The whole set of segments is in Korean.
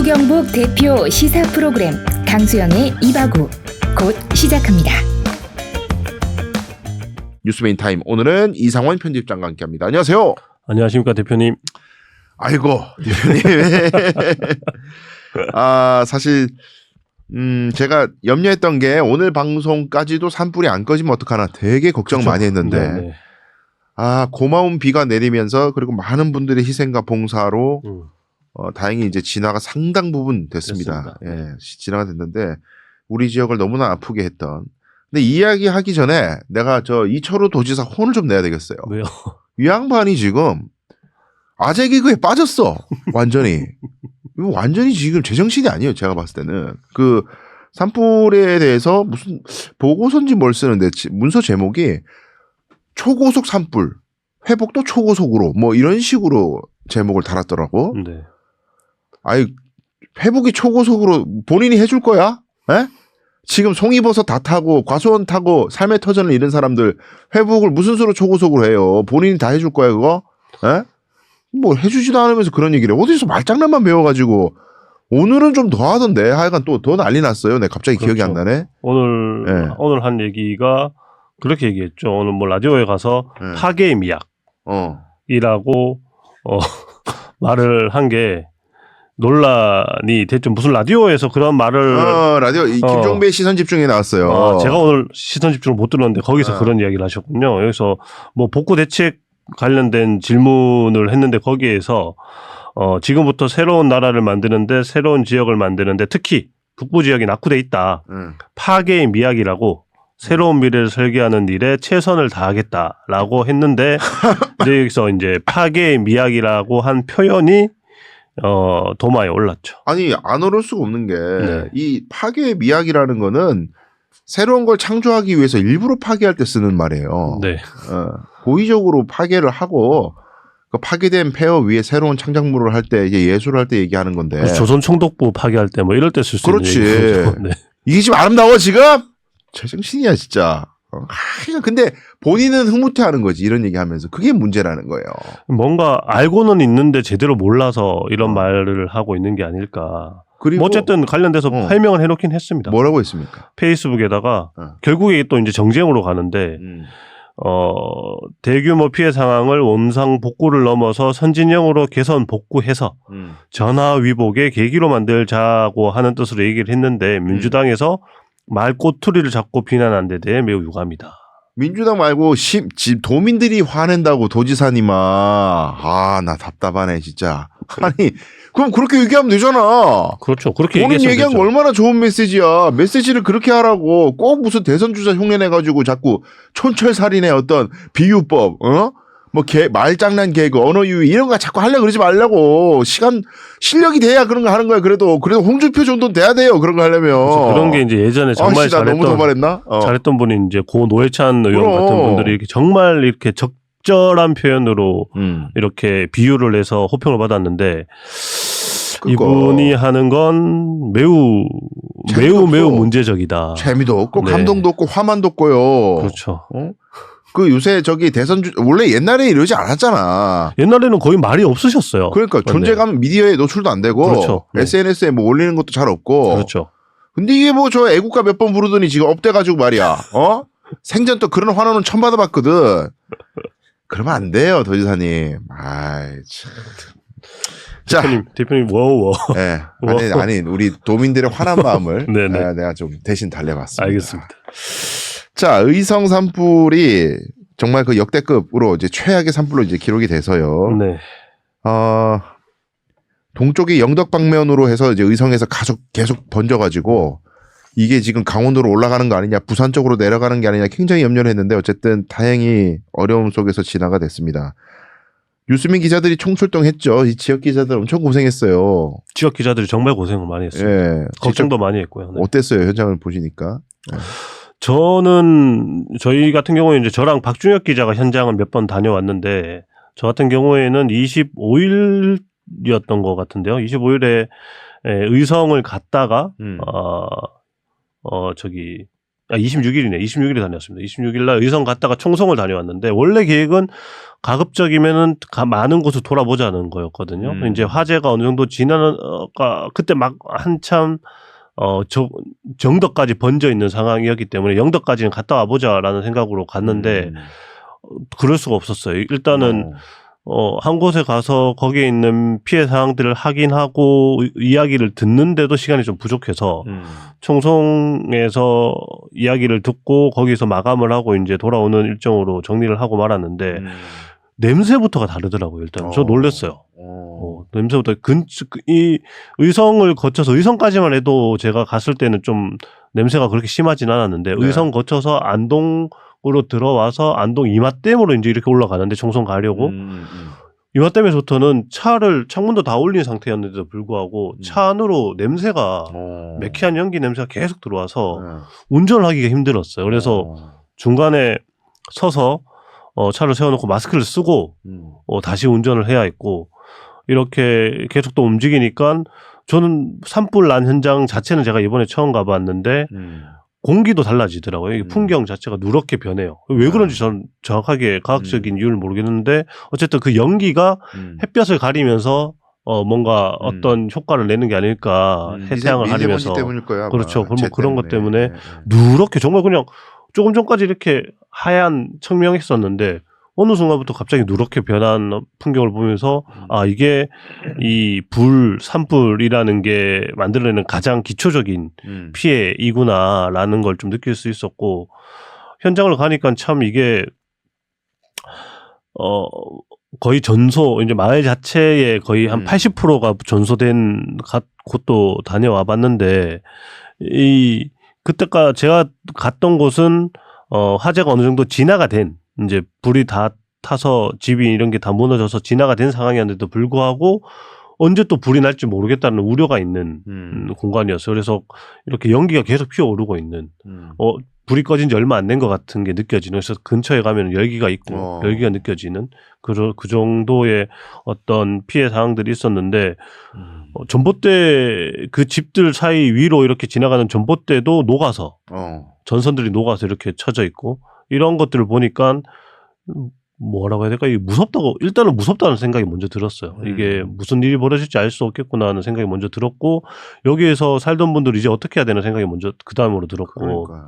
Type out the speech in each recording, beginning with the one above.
대구 경북 대표 시사 프로그램 강수영의 이바구 곧 시작합니다. 뉴스메인 타임 오늘은 이상원 편집장과 함께합니다. 안녕하세요. 안녕하십니까 대표님. 아이고 대표님. 아 사실 음 제가 염려했던 게 오늘 방송까지도 산불이 안 꺼지면 어떡하나 되게 걱정 많이 했는데 네 네. 아 고마운 비가 내리면서 그리고 많은 분들의 희생과 봉사로 음. 어, 다행히 이제 진화가 상당 부분 됐습니다. 됐습니다. 예, 시- 진화가 됐는데 우리 지역을 너무나 아프게 했던. 근데 이야기 하기 전에 내가 저 이철우 도지사 혼을 좀 내야 되겠어요. 왜요? 이 양반이 지금 아재 개그에 빠졌어. 완전히. 이거 완전히 지금 제정신이 아니에요. 제가 봤을 때는. 그 산불에 대해서 무슨 보고서인지 뭘 쓰는데 지- 문서 제목이 초고속 산불 회복도 초고속으로 뭐 이런 식으로 제목을 달았더라고. 네. 아이 회복이 초고속으로 본인이 해줄 거야? 에? 지금 송이버섯 다 타고 과수원 타고 삶의 터전을 잃은 사람들 회복을 무슨 수로 초고속으로 해요? 본인이 다 해줄 거야 그거? 에? 뭐 해주지도 않으면서 그런 얘기를 해. 어디서 말장난만 배워가지고 오늘은 좀 더 하던데 하여간 또 더 난리 났어요. 내 갑자기 기억이 안 그렇죠. 나네. 오늘 네. 오늘 한 얘기가 그렇게 얘기했죠. 오늘 뭐 라디오에 가서 네. 파괴의 미학이라고 어. 어, 말을 한 게 논란이 됐죠. 무슨 라디오에서 그런 말을 어, 라디오 이 어. 김종배 시선 집중에 나왔어요. 아, 제가 오늘 시선 집중을 못 들었는데 거기서 어. 그런 이야기를 하셨군요. 여기서 뭐 복구 대책 관련된 질문을 했는데 거기에서 어, 지금부터 새로운 나라를 만드는데 새로운 지역을 만드는데 특히 북부 지역이 낙후돼 있다. 응. 파괴의 미학이라고 새로운 미래를 설계하는 일에 최선을 다하겠다라고 했는데 이제 여기서 이제 파괴의 미학이라고 한 표현이 어 도마에 올랐죠. 아니 안 어려울 수가 없는 게이 네. 파괴의 미학이라는 거는 새로운 걸 창조하기 위해서 일부러 파괴할 때 쓰는 말이에요. 네. 어, 고의적으로 파괴를 하고 그 파괴된 폐허 위에 새로운 창작물을 할 때 이제 예술을 할 때 얘기하는 건데 조선 총독부 파괴할 때 뭐 이럴 때 쓸 수 있는 네. 그렇지. 얘기죠. 네. 이게 지금 아름다워 지금 제정신이야 진짜. 어, 하여간 근데 본인은 흐뭇해하는 거지 이런 얘기하면서 그게 문제라는 거예요. 뭔가 알고는 있는데 제대로 몰라서 이런 어. 말을 하고 있는 게 아닐까. 그리고 뭐 어쨌든 관련돼서 어. 해명을 해놓긴 했습니다. 뭐라고 했습니까? 페이스북에다가 어. 결국에 또 이제 정쟁으로 가는데 음. 어, 대규모 피해 상황을 원상 복구를 넘어서 선진형으로 개선 복구해서 음. 전화 위복의 계기로 만들자고 하는 뜻으로 얘기를 했는데 민주당에서 말꼬투리를 잡고 비난한 데 대해 매우 유감이다. 민주당 말고 시, 지, 도민들이 화낸다고 도지사님아 아 나 답답하네 진짜 아니 그럼 그렇게 얘기하면 되잖아 그렇죠. 그렇게 본인 얘기했으면 얘기한 되죠. 거 얼마나 좋은 메시지야 메시지를 그렇게 하라고 꼭 무슨 대선 주자 흉내내가지고 자꾸 촌철살인의 어떤 비유법 어? 뭐 개, 말장난 개그 언어 유희 이런 거 자꾸 하려 고 그러지 말라고 시간 실력이 돼야 그런 거 하는 거야 그래도 그래도 홍준표 정도는 돼야 돼요 그런 거 하려면 그래서 그런 게 이제 예전에 정말 아씨 나 너무 잘했던 도발했나 어. 잘했던 분이 이제 고 노회찬 의원 그럼. 같은 분들이 이렇게 정말 이렇게 적절한 표현으로 음. 이렇게 비유를 해서 호평을 받았는데 그거. 이분이 하는 건 매우 재미도 매우. 매우 문제적이다. 재미도 없고 네. 감동도 없고 화만도 없고요. 그렇죠. 어? 그 요새 저기 대선 주 원래 옛날에 이러지 않았잖아. 옛날에는 거의 말이 없으셨어요. 그러니까 네. 존재감 미디어에 노출도 안 되고 그렇죠. 네. SNS에 뭐 올리는 것도 잘 없고. 그렇죠. 근데 이게 뭐 저 애국가 몇 번 부르더니 지금 업돼 가지고 말이야. 어? 생전 또 그런 환호는 처음 받아 봤거든. 그러면 안 돼요, 도지사님. 아이 참. 자, 대표님, 대표님 워워. 예. 아니, 아니, 우리 도민들의 화난 마음을 네네. 예, 내가 좀 대신 달래봤습니다. 알겠습니다. 자, 의성 산불이 정말 그 역대급으로 이제 최악의 산불로 이제 기록이 돼서요. 네. 어, 동쪽이 영덕 방면으로 해서 이제 의성에서 가속 계속 번져가지고 이게 지금 강원도로 올라가는 거 아니냐, 부산 쪽으로 내려가는 게 아니냐 굉장히 염려를 했는데 어쨌든 다행히 어려움 속에서 진화가 됐습니다. 유수민 기자들이 총출동했죠. 이 지역 기자들 엄청 고생했어요. 지역 기자들이 정말 고생을 많이 했어요. 예. 걱정도 많이 했고요. 네. 어땠어요 현장을 보시니까? 저는 저희 같은 경우에 이제 저랑 박준혁 기자가 현장을 몇 번 다녀왔는데 저 같은 경우에는 25일이었던 것 같은데요. 25일에 의성을 갔다가 음. 어, 어 저기 아 26일이네. 26일에 다녔습니다. 26일 날 의성 갔다가 총성을 다녀왔는데 원래 계획은 가급적이면은 가- 많은 곳을 돌아보자는 거였거든요. 음. 이제 화재가 어느 정도 지나는 어가 그때 막 한참 어, 저, 정덕까지 번져 있는 상황이었기 때문에 영덕까지는 갔다 와보자라는 생각으로 갔는데 음. 그럴 수가 없었어요. 일단은 어, 한 곳에 가서 거기에 있는 피해 사항들을 확인하고 이- 이야기를 듣는데도 시간이 좀 부족해서 음. 총송에서 이야기를 듣고 거기서 마감을 하고 이제 돌아오는 일정으로 정리를 하고 말았는데 음. 냄새부터가 다르더라고요. 일단 저 어. 놀랐어요. 어. 어, 냄새부터 근, 그- 이 의성을 거쳐서 의성까지만 해도 제가 갔을 때는 좀 냄새가 그렇게 심하진 않았는데 네. 의성 거쳐서 안동으로 들어와서 안동 이마댐으로 이제 이렇게 올라가는데 총선 가려고 음, 음. 이마댐에서부터는 차를 창문도 다 올린 상태였는데도 불구하고 음. 차 안으로 냄새가 어. 매캐한 연기 냄새가 계속 들어와서 네. 운전을 하기가 힘들었어요. 그래서 어. 중간에 서서 어, 차를 세워놓고 마스크를 쓰고 음. 어, 다시 운전을 해야 했고 이렇게 계속 또 움직이니까 저는 산불 난 현장 자체는 제가 이번에 처음 가봤는데 음. 공기도 달라지더라고요. 이 음. 풍경 자체가 누렇게 변해요. 왜 그런지 전 정확하게 과학적인 이유를 모르겠는데 어쨌든 그 연기가 음. 햇볕을 가리면서 어 뭔가 음. 어떤 효과를 내는 게 아닐까 음, 미세- 미세먼지 가리면서 때문일 거야. 그렇죠. 그럼 재 그런 것 때문에 네, 네. 누렇게 정말 그냥 조금 전까지 이렇게 하얀 청명했었는데 어느 순간부터 갑자기 누렇게 변한 풍경을 보면서 음. 아 이게 이 불 산불이라는 게 만들어내는 가장 기초적인 음. 피해이구나라는 걸 좀 느낄 수 있었고 현장을 가니까 참 이게 어 거의 전소 이제 마을 자체에 거의 한 음. 80%가 전소된 가- 곳도 다녀와 봤는데 이 그때가 제가 갔던 곳은 어 화재가 어느 정도 진화가 된 이제 불이 다 타서 집이 이런 게 다 무너져서 진화가 된 상황이었는데도 불구하고 언제 또 불이 날지 모르겠다는 우려가 있는 음. 음, 공간이었어요. 그래서 이렇게 연기가 계속 피어오르고 있는 음. 어 불이 꺼진 지 얼마 안 된 것 같은 게 느껴지는 그래서 근처에 가면 열기가 있고 어. 열기가 느껴지는 그, 그 정도의 어떤 피해 상황들이 있었는데 음. 어, 전봇대 그 집들 사이 위로 이렇게 지나가는 전봇대도 녹아서 어. 전선들이 녹아서 이렇게 쳐져 있고 이런 것들을 보니까 음, 뭐라고 해야 될까 이게 무섭다고 일단은 무섭다는 생각이 먼저 들었어요. 음. 이게 무슨 일이 벌어질지 알 수 없겠구나 하는 생각이 먼저 들었고 여기에서 살던 분들이 이제 어떻게 해야 되는 생각이 먼저 그 다음으로 들었고 그러니까.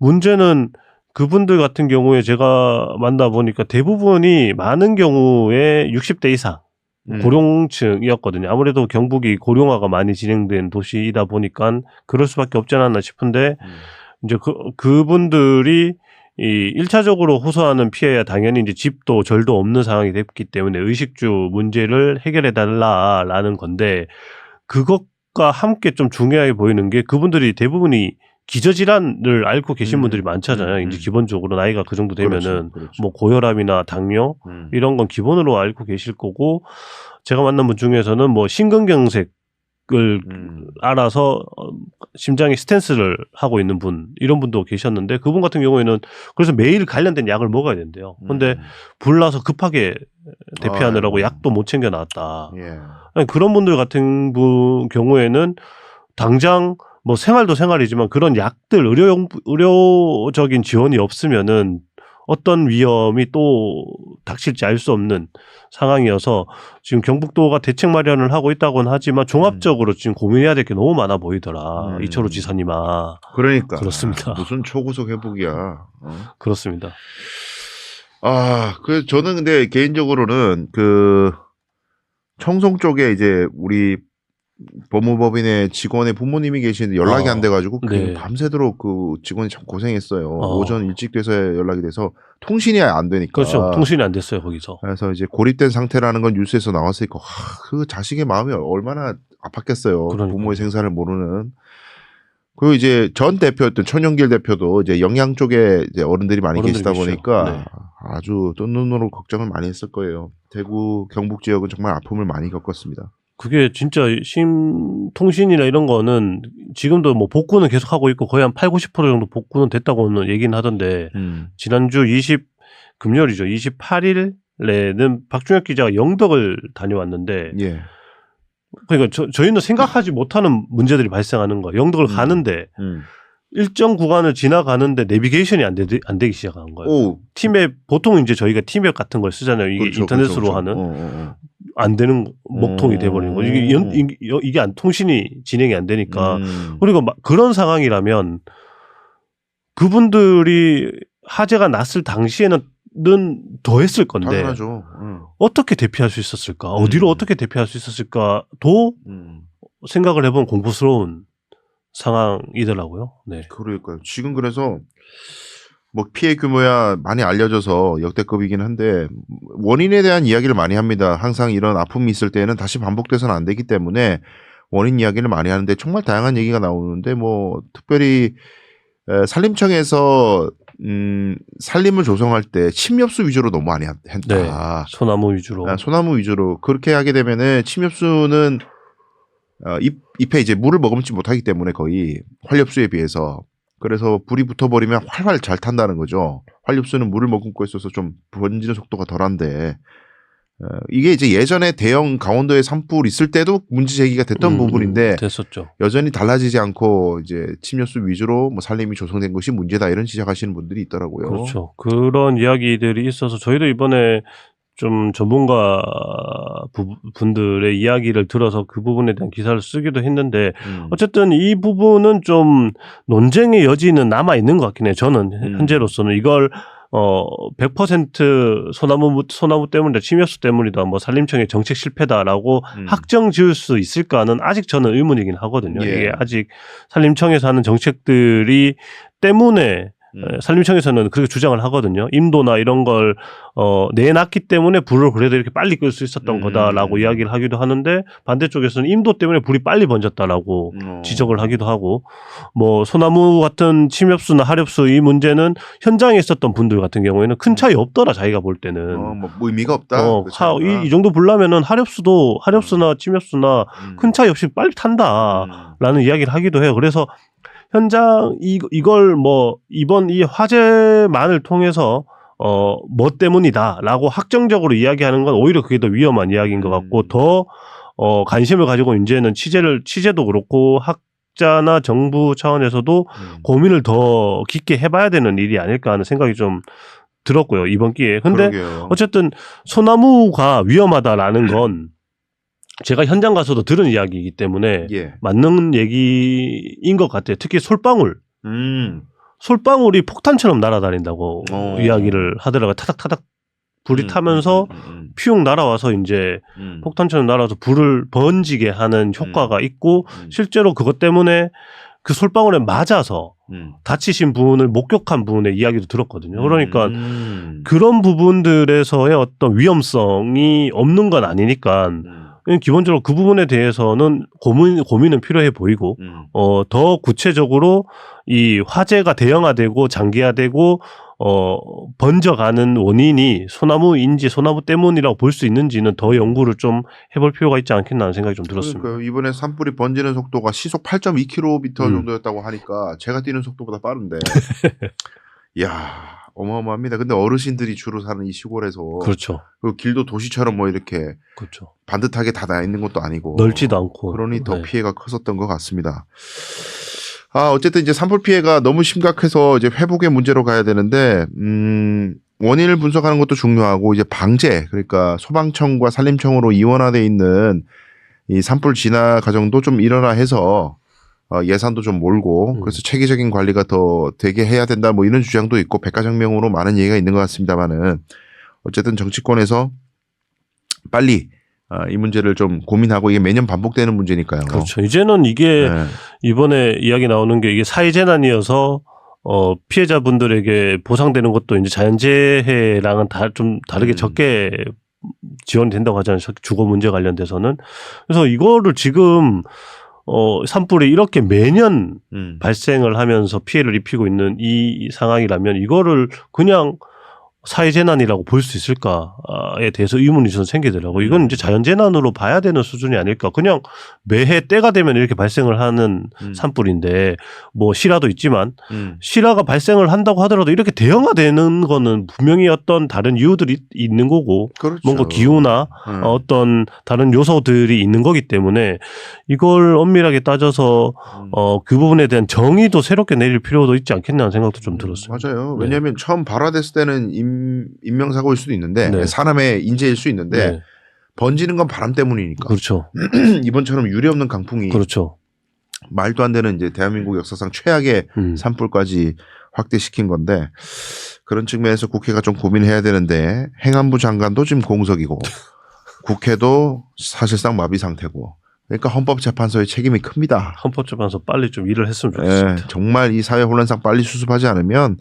문제는 그분들 같은 경우에 제가 만나 보니까 대부분이 많은 경우에 60대 이상 음. 고령층이었거든요. 아무래도 경북이 고령화가 많이 진행된 도시이다 보니까 그럴 수밖에 없지 않았나 싶은데 음. 이제 그 그분들이 이 1차적으로 호소하는 피해야 당연히 이제 집도 절도 없는 상황이 됐기 때문에 의식주 문제를 해결해 달라라는 건데 그것과 함께 좀 중요하게 보이는 게 그분들이 대부분이 기저질환을 앓고 계신 음, 분들이 많잖아요. 음, 이제 음. 기본적으로 나이가 그 정도 되면은 그렇죠, 그렇죠. 뭐 고혈압이나 당뇨 음. 이런 건 기본으로 앓고 계실 거고 제가 만난 분 중에서는 뭐 심근경색 을 음. 알아서 어, 심장에 스탠스를 하고 있는 분 이런 분도 계셨는데 그분 같은 경우에는 그래서 매일 관련된 약을 먹어야 된대요. 근데 음. 불나서 급하게 대피하느라고 아이고. 약도 못 챙겨 놨다. 예. 그런 분들 같은 분 경우에는 당장 뭐 생활도 생활이지만 그런 약들 의료 의료적인 지원이 없으면은 어떤 위험이 또 닥칠지 알 수 없는 상황이어서 지금 경북도가 대책 마련을 하고 있다고는 하지만 종합적으로 지금 고민해야 될 게 너무 많아 보이더라. 음. 이철우 지사님아. 그러니까 그렇습니다. 무슨 초고속 회복이야. 어? 그렇습니다. 아, 그 저는 근데 개인적으로는 그 청송 쪽에 이제 우리 법무법인의 직원의 부모님이 계시는데 연락이 아, 안 돼가지고 그 네. 밤새도록 그 직원이 참 고생했어요. 어. 오전 일찍 돼서 연락이 돼서 통신이 안 되니까. 그렇죠. 통신이 안 됐어요, 거기서. 그래서 이제 고립된 상태라는 건 뉴스에서 나왔으니까 와, 그 자식의 마음이 얼마나 아팠겠어요. 그러니까요. 부모의 생사를 모르는. 그리고 이제 전 대표였던 천영길 대표도 이제 영양 쪽에 이제 어른들이 많이 어른들이 계시다 계시죠. 보니까 네. 아주 뜬 눈으로 걱정을 많이 했을 거예요. 대구 경북 지역은 정말 아픔을 많이 겪었습니다. 그게 진짜 심 통신이나 이런 거는 지금도 뭐 복구는 계속 하고 있고 거의 한 8, 90% 정도 복구는 됐다고는 얘기는 하던데 음. 지난주 20 금요일이죠. 28일에는 박준혁 기자가 영덕을 다녀왔는데 예. 그러니까 저, 저희는 생각하지 못하는 문제들이 발생하는 거예요. 영덕을 음. 가는데 음. 일정 구간을 지나가는데 내비게이션이 안, 되, 안 되기 시작한 거예요. 오, 팀앱 보통 이제 저희가 팀앱 같은 걸 쓰잖아요. 이게 그렇죠, 인터넷으로 그렇죠, 하는 그렇죠. 어, 어, 어. 안 되는 목통이 어. 돼버리는 거죠. 이게 연, 이게, 이게 안 통신이 진행이 안 되니까 음. 그리고 막 그런 상황이라면 그분들이 화재가 났을 당시에는 더 했을 건데 당연하죠. 응. 어떻게 대피할 수 있었을까? 어디로 음. 어떻게 대피할 수 있었을까도 음. 생각을 해보면 공포스러운 상황이더라고요. 네. 그러니까요. 지금 그래서 뭐 피해 규모야 많이 알려져서 역대급이긴 한데 원인에 대한 이야기를 많이 합니다. 항상 이런 아픔이 있을 때는 다시 반복돼서는 안 되기 때문에 원인 이야기를 많이 하는데 정말 다양한 얘기가 나오는데 뭐 특별히 에, 산림청에서 음, 산림을 조성할 때 침엽수 위주로 너무 많이 한- 했다. 네. 소나무 위주로. 아, 소나무 위주로 그렇게 하게 되면은 침엽수는 어, 잎, 잎에 이제 물을 머금지 못하기 때문에 거의 활엽수에 비해서 그래서 불이 붙어버리면 활활 잘 탄다는 거죠. 활엽수는 물을 머금고 있어서 좀 번지는 속도가 덜한데 어, 이게 이제 예전에 대형 강원도에 산불 있을 때도 문제 제기가 됐던 음, 부분인데 됐었죠. 여전히 달라지지 않고 이제 침엽수 위주로 뭐 산림이 조성된 것이 문제다 이런 지적하시는 분들이 있더라고요. 그렇죠. 그런 이야기들이 있어서 저희도 이번에 좀 전문가 부- 분들의 이야기를 들어서 그 부분에 대한 기사를 쓰기도 했는데 음. 어쨌든 이 부분은 좀 논쟁의 여지는 남아 있는 것 같긴 해요. 저는 음. 현재로서는 이걸 어 100% 소나무 소나무 때문이다 침엽수 때문이다 뭐 산림청의 정책 실패다라고 음. 확정 지을 수 있을까는 아직 저는 의문이긴 하거든요. 예. 이게 아직 산림청에서 하는 정책들이 때문에 음. 에, 산림청에서는 그렇게 주장을 하거든요. 임도나 이런 걸 어, 내놨기 때문에 불을 그래도 이렇게 빨리 끌 수 있었던 음. 거다라고 이야기를 하기도 하는데 반대쪽에서는 임도 때문에 불이 빨리 번졌다라고 어. 지적을 하기도 하고 뭐 소나무 같은 침엽수나 하렵수 이 문제는 현장에 있었던 분들 같은 경우에는 큰 차이 없더라 자기가 볼 때는 어, 뭐 의미가 없다. 어, 그 하- 차이가. 이, 이 정도 불나면은 하렵수도 하렵수나 침엽수나 음. 큰 차이 없이 빨리 탄다. 음. 라는 이야기를 하기도 해요. 그래서 현장 이, 이걸 뭐 이번 이 화재만을 통해서 어, 뭐 때문이다 라고 확정적으로 이야기하는 건 오히려 그게 더 위험한 이야기인 것 같고 음. 더 어, 관심을 가지고 이제는 취재를 취재도 그렇고 학자나 정부 차원에서도 음. 고민을 더 깊게 해봐야 되는 일이 아닐까 하는 생각이 좀 들었고요 이번 기회에. 근데 그러게요. 어쨌든 소나무가 위험하다라는 건 제가 현장 가서도 들은 이야기이기 때문에 예. 맞는 얘기인 것 같아요. 특히 솔방울. 음. 솔방울이 폭탄처럼 날아다닌다고 어. 이야기를 하더라고요. 타닥타닥 불이 음, 타면서 음, 음, 피웅 날아와서 이제 음. 폭탄처럼 날아와서 불을 번지게 하는 효과가 있고 음. 실제로 그것 때문에 그 솔방울에 맞아서 음. 다치신 분을 목격한 분의 이야기도 들었거든요. 그러니까 음. 그런 부분들에서의 어떤 위험성이 없는 건 아니니까 음. 기본적으로 그 부분에 대해서는 고민, 고민은 필요해 보이고 음. 어, 더 구체적으로 이 화재가 대형화되고 장기화되고 어, 번져가는 원인이 소나무인지 소나무 때문이라고 볼 수 있는지는 더 연구를 좀 해볼 필요가 있지 않겠나 하는 생각이 좀 들었습니다. 그러니까요. 이번에 산불이 번지는 속도가 시속 8.2km 음. 정도였다고 하니까 제가 뛰는 속도보다 빠른데. 이야, 어마어마합니다. 근데 어르신들이 주로 사는 이 시골에서 그렇죠. 그 길도 도시처럼 뭐 이렇게 그렇죠. 반듯하게 다나 있는 것도 아니고 넓지도 않고. 그러니 더 네. 피해가 컸었던 것 같습니다. 아, 어쨌든 이제 산불 피해가 너무 심각해서 이제 회복의 문제로 가야 되는데, 음, 원인을 분석하는 것도 중요하고, 이제 방제, 그러니까 소방청과 산림청으로 이원화돼 있는 이 산불 진화 과정도 좀 일어나 해서 어, 예산도 좀 몰고, 음. 그래서 체계적인 관리가 더 되게 해야 된다, 뭐 이런 주장도 있고, 백가정명으로 많은 얘기가 있는 것 같습니다만은, 어쨌든 정치권에서 빨리 아, 이 문제를 좀 고민하고 이게 매년 반복되는 문제니까요. 그렇죠. 이제는 이게 네. 이번에 이야기 나오는 게 이게 사회 재난이어서 어, 피해자분들에게 보상되는 것도 이제 자연재해랑은 다, 좀 다르게 음. 적게 지원이 된다고 하잖아요. 주거 문제 관련돼서는. 그래서 이거를 지금 어, 산불이 이렇게 매년 음. 발생을 하면서 피해를 입히고 있는 이 상황이라면 이거를 그냥 사회재난이라고 볼 수 있을까에 대해서 의문이 저는 생기더라고요. 이건 이제 자연재난으로 봐야 되는 수준이 아닐까. 그냥 매해 때가 되면 이렇게 발생을 하는 음. 산불인데 뭐 실화도 있지만 음. 실화가 발생을 한다고 하더라도 이렇게 대형화되는 거는 분명히 어떤 다른 이유들이 있는 거고 그렇죠. 뭔가 기후나 음. 어떤 다른 요소들이 있는 거기 때문에 이걸 엄밀하게 따져서 음. 어그 부분에 대한 정의도 새롭게 내릴 필요도 있지 않겠냐는 생각도 좀 들었어요. 맞아요. 네. 왜냐하면 처음 발화됐을 때는 임, 인명사고일 수도 있는데 네. 사람의 인재일 수 있는데 네. 번지는 건 바람 때문이니까 그렇죠. 이번처럼 유례 없는 강풍이 그렇죠. 말도 안 되는 이제 대한민국 역사상 최악의 음. 산불까지 확대시킨 건데 그런 측면에서 국회가 좀 고민해야 되는데 행안부 장관도 지금 공석이고 국회도 사실상 마비 상태고 그러니까 헌법재판소의 책임이 큽니다. 헌법재판소 빨리 좀 일을 했으면 예, 좋겠습니다. 정말 이 사회 혼란상 빨리 수습하지 않으면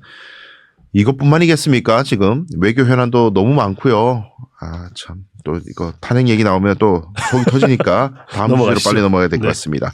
이것뿐만이겠습니까? 지금 외교 현안도 너무 많고요. 아 참 또 이거 탄핵 얘기 나오면 또 속이 터지니까 다음 주제로. 빨리 넘어가야 될것 네. 같습니다.